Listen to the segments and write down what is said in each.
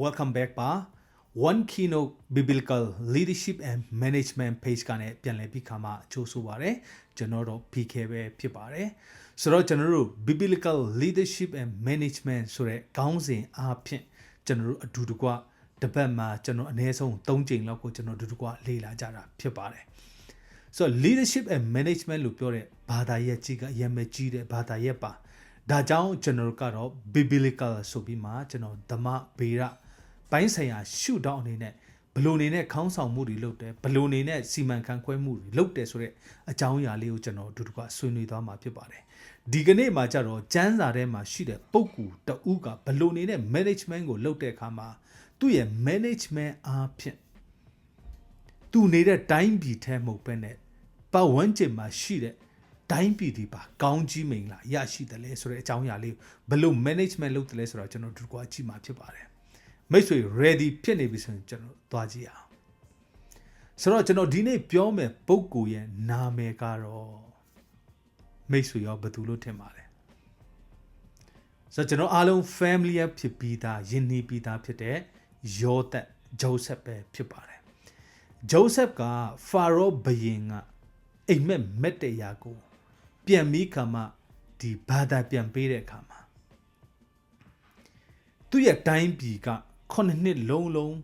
welcome back ပါ one keynote biblical leadership and management page ကနေပြန်လည်ပြီးခါမှအချိုးဆိုပါတယ်ကျွန်တော်တို့ PK ပဲဖြစ်ပါတယ်ဆိုတော့ကျွန်တော်တို့ biblical leadership and management ဆိုတဲ့ခေါင်းစဉ်အားဖြင့်ကျွန်တော်တို့အတူတကွတစ်ပတ်မှာကျွန်တော်အနည်းဆုံး3ကြိမ်လောက်ကိုကျွန်တော်အတူတကွလေ့လာကြတာဖြစ်ပါတယ်ဆိုတော့ leadership and management လို့ပြောတဲ့ဘာသာရပ်ကြီးကအရင်မဲ့ကြီးတဲ့ဘာသာရပ်ပါဒါကြောင့်ကျွန်တော်တို့ကတော့ biblical ဆိုပြီးမှကျွန်တော်ဓမ္မဗေဒ ပိုင်းဆိုင်ရာရှုထောင့်အနေနဲ့ဘလို့အနေနဲ့ခေါင်းဆောင်မှုတွေလုပ်တယ်ဘလို့အနေနဲ့စီမံခန့်ခွဲမှုတွေလုပ်တယ်ဆိုတဲ့အကြောင်းအရာလေးကိုကျွန်တော်အတူတကွဆွေးနွေးသွားမှာဖြစ်ပါတယ်ဒီကနေ့မှာကြတော့ကျန်းစာထဲမှာရှိတဲ့ပုံကူတဦးကဘလို့အနေနဲ့ management ကိုလုပ်တဲ့အခါမှာသူ့ရဲ့ management အားဖြင့်သူနေတဲ့တိုင်းပြည်ထဲမဟုတ်ပဲနဲ့ပတ်ဝန်းကျင်မှာရှိတဲ့တိုင်းပြည်ဒီပါကောင်းကြီးမိန်လာရရှိတယ်လဲဆိုတဲ့အကြောင်းအရာလေးဘယ်လို့ management လုပ်တယ်လဲဆိုတော့ကျွန်တော်တို့ကကြည့်မှာဖြစ်ပါတယ် မိတ်ဆွေ ready ဖြစ်နေပြီဆိုရင်ကျွန်တော်သွားကြည့်အောင်ဆိုတော့ကျွန်တော်ဒီနေ့ပြောမယ်ပုံကိုရဲ့နာမည်ကတော့မိတ်ဆွေရောဘယ်သူလို့ထင်ပါလဲဆိုတော့ကျွန်တော်အားလုံး family ဖြစ်ပြီးသားယဉ်နေပြီးသားဖြစ်တဲ့ယောသက်ဂျိုးဆက်ပဲဖြစ်ပါတယ်ဂျိုးဆက်ကဖာရောဘယင်ကအိမ်မက်မက်တဲ့ရာကို ပြန်ပြီးခါမှဒီဘာသာပြန်ပေးတဲ့အခါမှာသူ့ရဲ့တိုင်းပြည်က ခုနှစ်နှစ်လုံးလုံး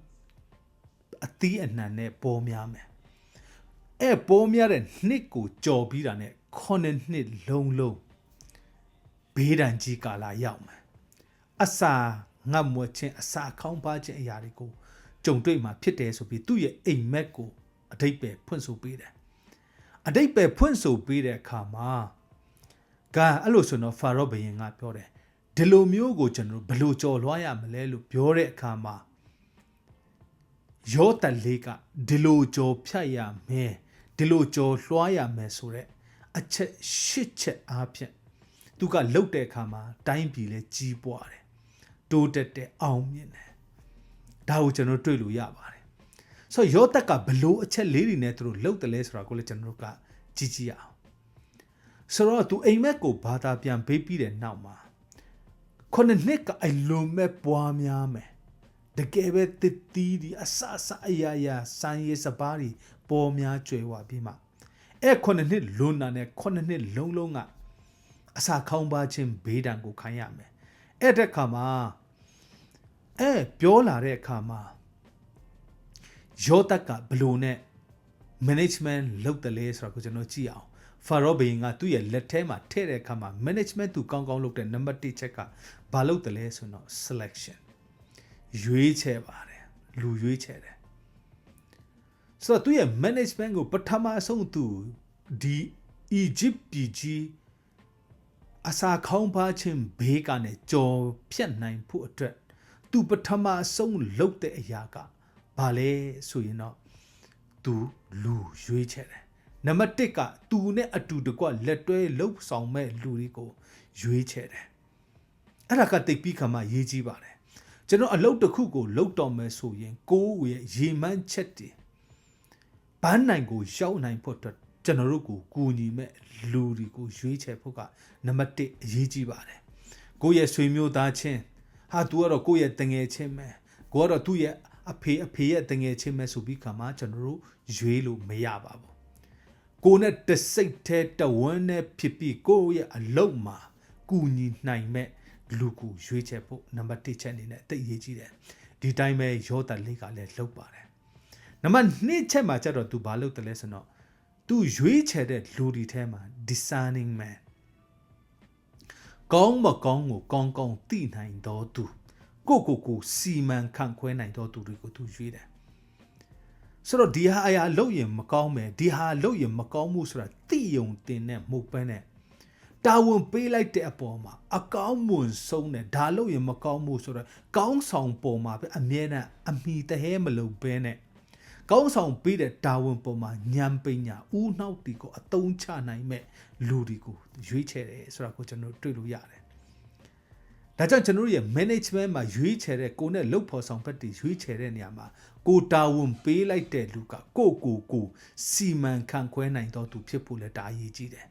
အသီးအနှံနဲ့ပေါ်များမယ်အဲပေါ်များတဲ့နှစ်ကိုကြော်ပြီးတာနဲ့ခုနှစ်နှစ်လုံးလုံးဘေးဒဏ်ကြီးကာလရောက်မယ်အစာငတ်မွခြင်းအစာခေါင်းပါခြင်းအရာတွေကိုကြုံတွေ့မှာဖြစ်တယ်ဆိုပြီးသူ့ရဲ့အိမ်မက်ကိုအတိတ်ပဲဖွင့်ဆိုပေးတယ်အတိတ်ပဲဖွင့်ဆိုပေးတဲ့အခါမှာကအဲ့လိုဆိုတော့ဖာရောဘယင်ကပြောတယ် ဒီလိုမျိုးကိုကျွန်တော်ဘယ်လိုကြော်လွှားရမလဲလို့ပြောတဲ့အခါမှာယောတလေးကဒီလိုကြော်ဖြတ်ရမယ်ဒီလိုကြော်လွှားရမယ်ဆိုတဲ့အချက်ရှစ်ချက်အားဖြင့်သူကလှုပ်တဲ့အခါမှာတိုင်းပြည်လဲကြီးပွားတယ်တိုးတက်တဲ့အောင်မြင်တယ်ဒါကိုကျွန်တော်တွေ့လို့ရပါတယ်ဆိုတော့ယောသက်ကဘလို့အချက်လေးတွေနဲ့သူတို့လှုပ်တယ်လဲဆိုတာကိုလည်းကျွန်တော်တို့ကကြည့်ကြည့်အောင်ဆိုတော့သူအိမ်မက်ကိုဘာသာပြန်ပေးပြီးတဲ့နောက်မှာ ခုနှစ်နှစ်ကအလုံးမဲ့ပွားများမယ်တကယ်ပဲတည်တည်ဒီအဆအဆအရာရာစံရည်စပါးတွေပေါ်များကျွဲဝပြီးမှအဲ့ခုနှစ်နှစ်လွန်တာနဲ့ခုနှစ်နှစ်လုံးလုံးကအစာခေါင်းပါခြင်းဘေးဒဏ်ကိုခံရမယ်အဲ့တဲ့ခါမှာအဲပြောလာတဲ့အခါမှာယောသက်ကဘလို့နဲ့ management လုပ်တယ်လဲဆိုတော့ကိုကျွန်တော်ကြည့်အောင် ဖာရောဘိန်ကသူ့ရဲ့လက်ထဲမှာထည့်တဲ့အခါမှာ management သူကောင်းကောင်းလုပ်တဲ့ number 1ချက်ကဘာလုပ်တယ်လဲဆိုတော့ selection ရွေးချယ်ပါတယ်လူရွေးချယ်တယ်ဆိုတော့သူ့ရဲ့ management ကိုပထမဆုံးသူဒီ Egypt ပြည်ကြီးအစာခေါင်းပါခြင်းဘေးကနေကြော်ဖြတ်နိုင်ဖို့အတွက်သူပထမဆုံးလုပ်တဲ့အရာကဘာလဲဆိုရင်တော့သူလူရွေးချယ်တယ် နံပါတ်1ကသူနဲ့အတူတကွလက်တွဲလှုပ်ဆောင်မဲ့လူတွေကိုရွေးချယ်တယ်အဲ့ဒါကတိတ်ပြီးခါမှရေးကြည့်ပါတယ်ကျွန်တော်အလုပ်တစ်ခုကိုလုပ်တော်မယ်ဆိုရင်ကိုယ်ရဲ့ရေမှန်းချက်တွေဘန်းနိုင်ကိုရောက်နိုင်ဖို့အတွက်ကျွန်တော်တို့ကိုကူညီမဲ့လူတွေကိုရွေးချယ်ဖို့ကနံပါတ်1အရေးကြီးပါတယ်ကိုယ့်ရဲ့ဆွေမျိုးသားချင်းဟာသူကတော့ကိုယ့်ရဲ့တငယ်ချင်းပဲကိုကတော့သူ့ရဲ့အဖေအဖေရဲ့တငယ်ချင်းပဲဆိုပြီးခါမှကျွန်တော်တို့ရွေးလို့မရပါဘူး ကိုနဲ့တစိတ်သေးတဝန်းနဲ့ဖြစ်ပြီးကိုယ့်ရဲ့အလုံးမှာကူညီနိုင်မဲ့လူကိုရွေးချယ်ဖို့နံပါတ်1ချက်အနေနဲ့တိတ်ရေးကြည့်တယ်ဒီတိုင်းပဲရောတာလေးကလည်းလှုပ်ပါတယ်နံပါတ်2ချက်မှာကျတော့သူဘာလုပ်တယ်လဲဆိုတော့သူရွေးချယ်တဲ့လူဒီထဲမှာ discerning man ကောင်းမကောင်းကိုကောင်းကောင်းသိနိုင်တော်သူကိုကိုကိုစီမံခန့်ခွဲနိုင်တော်သူတွေကိုသူရွေးတယ် ဆိုတော့ဒီဟာအရာလုပ်ရင်မကောင်းမယ်ဒီဟာလုပ်ရင်မကောင်းမှုဆိုတာသိယုံတင်နဲ့မဟုတ်ပဲနဲ့တာဝန်ပေးလိုက်တဲ့အပေါ်မှာအကောင်းမွန်ဆုံးတယ်ဒါလုပ်ရင်မကောင်းမှုဆိုတော့ကောင်းဆောင်ပေါ်မှာပဲအမြဲတမ်းအမိတဟဲမလုပ်ဘဲနဲ့ကောင်းဆောင်ပေးတဲ့တာဝန်ပေါ်မှာညံပညာဦးနှောက်တီကိုအတုံးချနိုင်မဲ့လူတွေကိုရွေးချယ်တယ်ဆိုတာကိုကျွန်တော်တွေ့လို့ရတယ် ဒါကြောင့်ကျွန်တော်ရဲ့ management မှာရွေးချယ်တဲ့ကိုနဲ့လုပ်ဖော်ဆောင်ဘက်တွေရွေးချယ်တဲ့နေရာမှာကိုတာဝန်ပေးလိုက်တဲ့လူကကိုကိုကိုစီမံခန့်ခွဲနိုင်တော့သူဖြစ်ဖို့လည်းဒါအရေးကြီးတယ်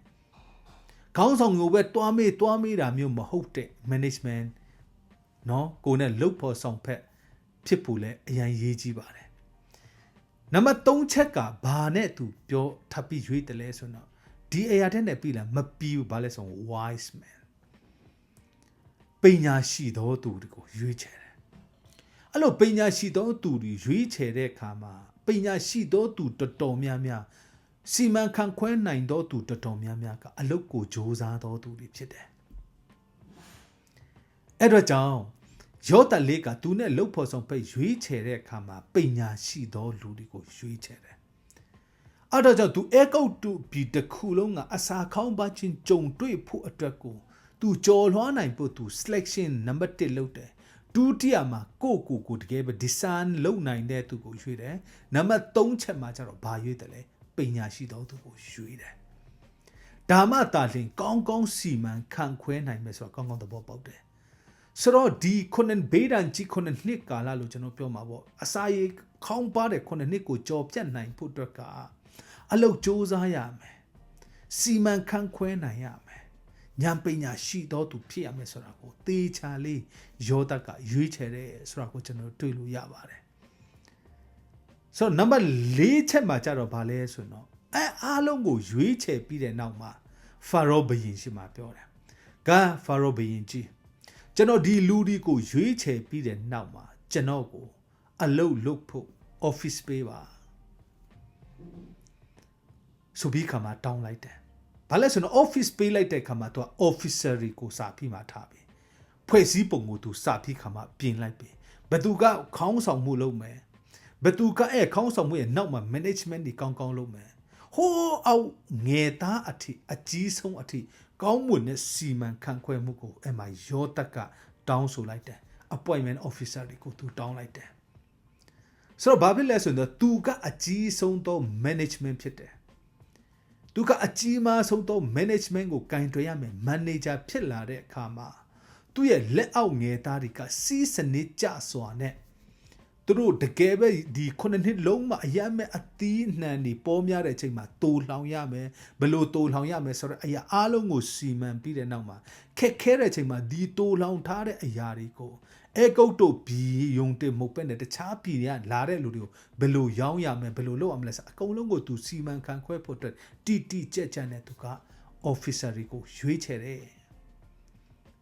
။ခေါင်းဆောင်ကိုပဲတွားမေးတွားမေးတာမျိုးမဟုတ်တဲ့ management เนาะကိုနဲ့လုပ်ဖော်ဆောင်ဖက် ဖြစ်ဖို့လည်းအရင်ရေးကြီးပါတယ်နံပါတ်3ချက်ကဘာနဲ့သူပြောထပ်ပြီးရွေးတယ်လဲဆိုတော့ဒီအရာတဲ့နဲ့ပြီလားမပြီးဘူးဘာလဲဆိုတော့ wise man ပညာရှိသောသူတွေကိုရွေးချယ်တယ်အဲ့လိုပညာရှိသောသူတွေရွေးချယ်တဲ့အခါမှာပညာရှိသောသူတော်တော်များများစီမံခန့်ခွဲနိုင်သောသူတော်တော်များများကအလုတ်ကိုစ조사သောသူတွေဖြစ်တယ်အဲ့တော့ကြောင့်ယောသလေးကသူနဲ့လှုပ်ဖို့ဆောင်ပိတ်ရွေးချယ်တဲ့အခါမှာပညာရှိသောလူတွေကိုရွေးချယ်တယ်အဲ့တော့ကြောင့်သူအဲကုတ်တူဘီတစ်ခုလုံးကအစာခေါင်းပါချင်းကြုံတွေ့ဖို့အတွက်ကို သူကြော်လွှားနိုင်ဖို့သူ selection number 1လုပ်တယ်ဒုတိယမှာကိုယ့်ကိုယ်ကိုတကယ်ပဲ design လုပ်နိုင်တဲ့သူကိုရွေးတယ်နံပါတ်3ချက်မှာကျတော့ဘာရွေးတယ်လဲပညာရှိသောသူကိုရွေးတယ်ဒါမှတာလင်ကောင်းကောင်းစီမံခန့်ခွဲနိုင်မယ်ဆိုတော့ကောင်းကောင်းသဘောပေါက်တယ်ဆိုတော့ဒီခုနှစ်ဘေးဒဏ်ကြီးခုနှစ်နှစ်ကာလလို့ကျွန်တော်ပြောမှာပေါ့အစာရေခေါင်းပါတဲ့ခုနှစ်နှစ်ကိုကြော်ပြတ်နိုင်ဖို့အတွက်ကအလုတ်စ조사ရမယ်စီမံခန့်ခွဲနိုင်ရမယ် ဉာဏ်ပညာရှိသောသူဖြစ်ရမယ်ဆိုတာကိုသေချာလေးယောသကရွေးချယ်တယ်ဆိုတာကိုကျွန်တော်တွေ့လို့ရပါတယ်ဆိုတော့နံပါတ်၄ချက်မှာကြတော့ဗာလဲဆိုတော့အဲအားလုံးကိုရွေးချယ်ပြီးတဲ့နောက်မှာဖာရောဘုရင်ရှိမှပြောတယ်ကဖာရောဘုရင်ကြီးကျွန်တော်ဒီလူဒီကိုရွေးချယ်ပြီးတဲ့နောက်မှာကျွန်တော်ကို အလုတ်လုပ်ဖို့ office ပေးပါဆိုပြီးခါမှာတောင်းလိုက်တယ်။ ဘာလဲဆိုတော့ office ပေးလိုက်တဲ့ခါမှာသူက officer ကိုစာပြီးမှထားပြီ။ဖွဲ့စည်းပုံကိုသူစာပြီးခါမှာပြင်လိုက်ပြီ။ဘသူကခေါင်းဆောင်မှုလုပ်မယ်။ဘသူကအဲခေါင်းဆောင်မှုရဲ့နောက်မှာ management တွေကောင်းကောင်းလုပ်မယ်။ဟိုးအောက်ငယ်သားအထိအကြီးဆုံးအထိကောင်းမွန်တဲ့စီမံခန့်ခွဲမှုကိုအမှရောတက်ကတောင်းဆိုလိုက်တယ်။ appointment officer တွေကိုသူတောင်းလိုက်တယ်။ဆိုတော့ဘာဖြစ်လဲဆိုတော့သူကအကြီးဆုံးသော management ဖြစ်တယ်။ သူကအကြီးမားဆုံးသော management ကိုကင်တွယ်ရမယ် manager ဖြစ်လာတဲ့အခါမှာသူ့ရဲ့လက်အောက်ငယ်သားတွေကစီးစနစ်ကြစွာနဲ့ သူတို့တကယ်ပဲဒီခုနှစ်နှစ်လုံးမှာအရမ်းမဲ့အသီးနှံတွေပေါ်များတဲ့အချိန်မှာတိုးလောင်ရမယ်ဘလို့တိုးလောင်ရမယ်ဆိုတော့အရာအားလုံးကိုစီမံပြီးတဲ့နောက်မှာခက်ခဲတဲ့အချိန်မှာဒီတိုးလောင်ထားတဲ့အရာတွေကိုအဲကုတ်တို့ဘီယုံတင်မုတ်ပဲနဲ့တခြားပြည်တွေကလာတဲ့လူတွေကိုဘယ်လိုရောင်းရမယ်ဘယ်လိုလုပ်ရမလဲဆိုအကုန်လုံးကိုသူစီမံခန့်ခွဲဖို့အတွက်တီတီကြက်ကြက်နဲ့သူက officer တွေကိုရွေးချယ်တယ်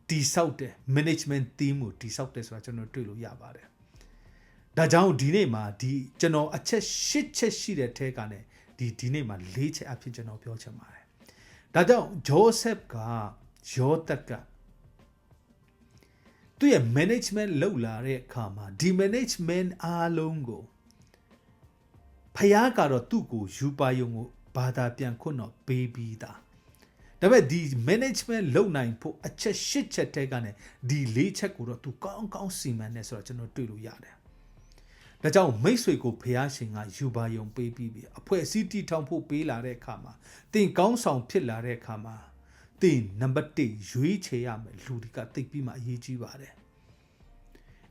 တိဆောက်တယ် management team ကိုတိဆောက်တယ်ဆိုတာကျွန်တော်တွေ့လို့ရပါတယ် ဒါကြောင့်ဒီနေ့မှာဒီကျွန်တော်အချက်၈ချက်ရှိတဲ့ထဲကနဲ့ဒီဒီနေ့မှာ၄ချက်အဖြစ်ကျွန်တော်ပြောချင်ပါတယ်ဒါကြောင့်ဂျိုးဆက်ကယောသက်ကသူရဲ့ management လောက်လာတဲ့အခါမှာဒီ management အားလုံးကိုဖယားကတော့သူ့ကိုယူပါယုံကိုဘာသာပြန်ခွန်းတော့ပေးပြီးသားဒါပေမဲ့ဒီ management လုပ်နိုင်ဖို့အချက်၈ချက်တဲကနေဒီ၄ချက်ကိုတော့သူကောင်းကောင်းစီမံနေဆိုတော့ကျွန်တော်တွေ့လို့ရတယ် ဒါကြောင့်မိတ်ဆွေကိုဖះရှင်ကယူပါယုံပေးပြီးပြီအဖွဲ့အစည်းတီထောင်ဖို့ပေးလာတဲ့အခါမှာတင်ကောင်းဆောင်ဖြစ်လာတဲ့အခါမှာတင်နံပါတ်1ရွေးချယ်ရမယ်လူတွေကသိပြီးမှအရေးကြီးပါတယ်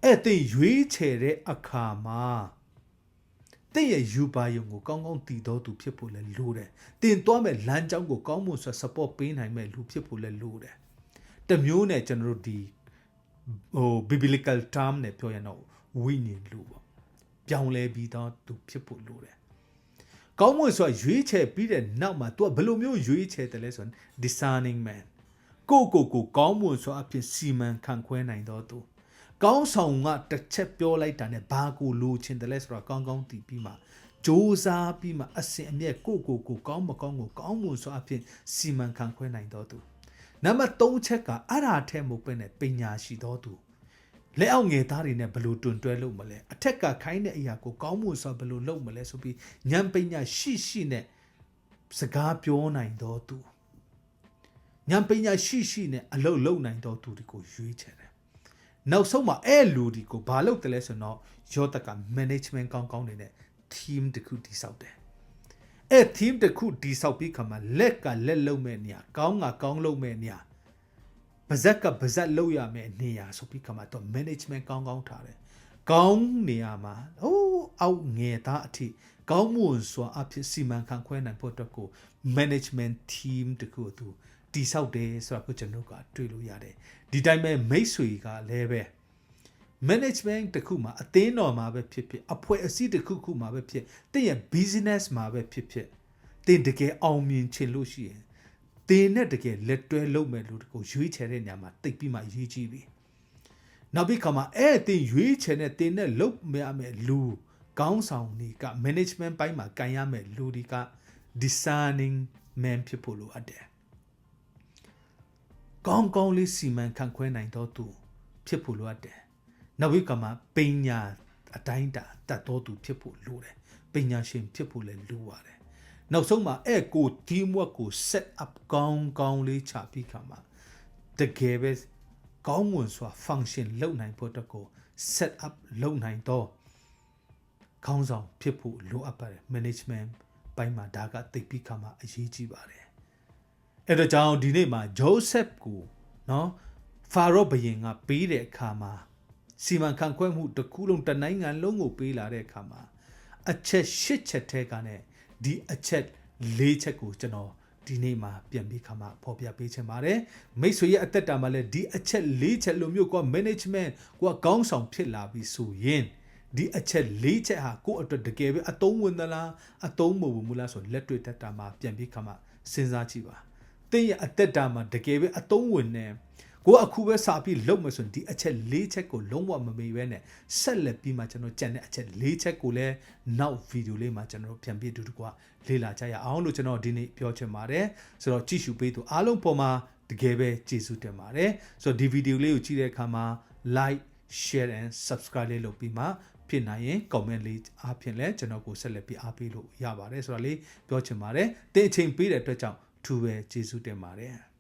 အဲ့တင်ရွေးချယ်တဲ့အခါမှာတင့်ရဲ့ယူပါယုံကိုကောင်းကောင်းတည်တော်သူဖြစ်ဖို့လဲလိုတယ်။တင်သွားမဲ့လမ်းကြောင်းကိုကောင်းမွန်စွာ support ပေးနိုင်မဲ့လူဖြစ်ဖို့လဲလိုတယ်။တမျိုးနဲ့ကျွန်တော်တို့ဒီဟို biblical term နဲ့ပြောရင်တော့ဝိညာဉ်လူပေါ့။ ပြောင်းလဲပြီးတော့သူဖြစ်ဖို့လိုတယ်။ကောင်းမွန်စွာရွေးချယ်ပြီးတဲ့နောက်မှာ तू ဘယ်လိုမျိုးရွေးချယ်တယ်လဲဆိုရင် discerning man ကိုကိုကိုကောင်းမွန်စွာအဖြစ်စီမံခန့်ခွဲနိုင်တော်သူ။ကောင်းဆောင်ကတစ်ချက်ပြောလိုက်တာနဲ့ဘာကိုလိုချင်တယ်လဲဆိုတော့ကောင်းကောင်းသိပြီးမှစ조사ပြီးမှအစဉ်အမြဲကိုကိုကိုကောင်းမကောင်းကိုကောင်းမှုဆိုအဖြစ်စီမံခန့်ခွဲနိုင်တော်သူနံပါတ်3ချက်ကအဲ့ဒါထဲမဟုတ်ပဲနဲ့ပညာရှိတော်သူ လက်အောက်ငယ်သားတွေနဲ့ဘယ်လိုတွင်တွဲလုပ်မလဲအထက်ကခိုင်းတဲ့အရာကိုကောင်းမှုဆိုဘယ်လိုလုပ်မလဲဆိုပြီးဉာဏ်ပညာရှိရှိနဲ့စကားပြောနိုင်တော်သူဉာဏ်ပညာရှိရှိနဲ့အလုပ်လုပ်နိုင်တော်သူတွေကိုရွေးချယ်တယ်နောက်ဆုံးမှာအဲ့လူဒီကိုဘာလုပ်တယ်လဲဆိုတော့ယောသက်က management ကောင်းကောင်းနေနဲ့ team တခုတည်ဆောက်တယ်အဲ့ team တခုတည်ဆောက်ပြီးခါမှာလက်ကလက်လုံးမဲ့နေရာကောင်းကကောင်းလုံးမဲ့နေရာ ပါဇက်ကပါဇက်လောက်ရမယ့်နေရာဆိုပြီးခါမှာတော့ management ကောင်းကောင်းထားတယ်ကောင်းနေရာမှာဟိုးအောက်ငယ်သားအထိကောင်းမွန်စွာအဖြစ်စီမံခန့်ခွဲနိုင်ဖို့အတွက်ကို management team တခုသူတိဆောက်တယ်ဆိုတာကိုကျွန်တော်ကတွေ့လို့ရတယ်ဒီတိုင်းပဲမိတ်ဆွေကလည်းပဲ management တစ်ခုမှာအသင်းတော်မှာပဲဖြစ်ဖြစ်အဖွဲ့အစည်းတစ်ခုခုမှာပဲဖြစ်တင်းရဲ့ business မှာပဲဖြစ်ဖြစ်တင်းတကယ်အောင်မြင်ချင်လို့ရှိရင် တင်းနဲ့တကယ်လက်တွဲလုပ်မဲ့လူတကိုရွေးချယ်တဲ့နေရာမှာတိတ်ပြီးမှအရေးကြီးပြီနောက်ပြီးခါမှာအဲ့အတင်းရွေးချယ်တဲ့တင်းနဲ့လုပ်မရမယ့်လူကောင်းဆောင်တွေက management ဘိုင်းမှာကန်ရမယ့်လူတွေက discerning man ဖြစ်ဖို့လိုအပ်တယ်ကောင်းကောင်းလေးစီမံခန့်ခွဲနိုင်တော့သူဖြစ်ဖို့လိုအပ်တယ်။နောက်ပြီးကမှပညာအတိုင်းတာတတ်တော်သူဖြစ်ဖို့လိုတယ်။ပညာရှင်ဖြစ်ဖို့လည်းလိုပါတယ်။ နောက်ဆုံးမှာအဲ့ကို teamwork ကို set up ကောင်းကောင်းလေးချပြီးခါမှာတကယ်ပဲကောင်းမွန်စွာ function လုပ်နိုင်ဖို့အတွက်ကို set up လုပ်နိုင်တော့ခေါင်းဆောင်ဖြစ်ဖို့လိုအပ်ပါတယ် management ဘိုင်းမှာဒါကသိပ်ပြီးခါမှာအရေးကြီးပါတယ်အဲ့တော့ကြောင့်ဒီနေ့မှာဂျိုးဆက်ကိုနော်ဖာရောဘယင်ကပေးတဲ့အခါမှာစီမံခန့်ခွဲမှုတစ်ခုလုံးတစ်နိုင်ငံလုံးကိုပေးလာတဲ့အခါမှာအချက်၈ချက်ထဲကနဲ့ ဒီအချက်၄ချက်ကိုကျွန်တော်ဒီနေ့မှာပြန်ပြီးခါမှာဖော်ပြပေးချင်ပါတယ်မိတ်ဆွေရဲ့အသက်တာမှာလည်းဒီအချက်၄ချက်လိုမျိုးက management ကိုကကောင်းဆောင်ဖြစ်လာပြီဆိုရင်ဒီအချက်၄ချက်ဟာကိုယ့်အတွက်တကယ်ပဲအသုံးဝင်သလားအသုံးမဝင်ဘူးလားဆိုလက်တွေ့တက်တာမှာပြန်ပြီးခါမှာစဉ်းစားကြည့်ပါတင်းရဲ့အသက်တာမှာတကယ်ပဲအသုံးဝင်နေ ကိုကအခုပဲစာပြီးလုံမယ်ဆိုရင်ဒီအချက်၄ချက်ကိုလုံးဝမမေ့ပဲနဲ့ဆက်လက်ပြီးမှကျွန်တော်ကြံတဲ့အချက်၄ချက်ကိုလည်းနောက်ဗီဒီယိုလေးမှာကျွန်တော်ပြန်ပြီးအတူတကွလေ့လာကြရအောင်လို့ကျွန်တော်ဒီနေ့ပြောချင်ပါတယ်ဆိုတော့ကြည့်ရှုပေးသူအားလုံးပေါ်မှာတကယ်ပဲကျေးဇူးတင်ပါတယ်ဆိုတော့ဒီဗီဒီယိုလေးကိုကြည့်တဲ့အခါမှာ like share and subscribe လေးလုပ်ပြီးမှဖြစ်နိုင်ရင် comment လေးအားဖြင့်လည်းကျွန်တော်ကိုဆက်လက်ပြီးအားပေးလို့ရပါတယ်ဆိုတော့လေပြောချင်ပါတယ်တင်အချိန်ပေးတဲ့အတွက်ကြောင့်ထူပဲကျေးဇူးတင်ပါတယ်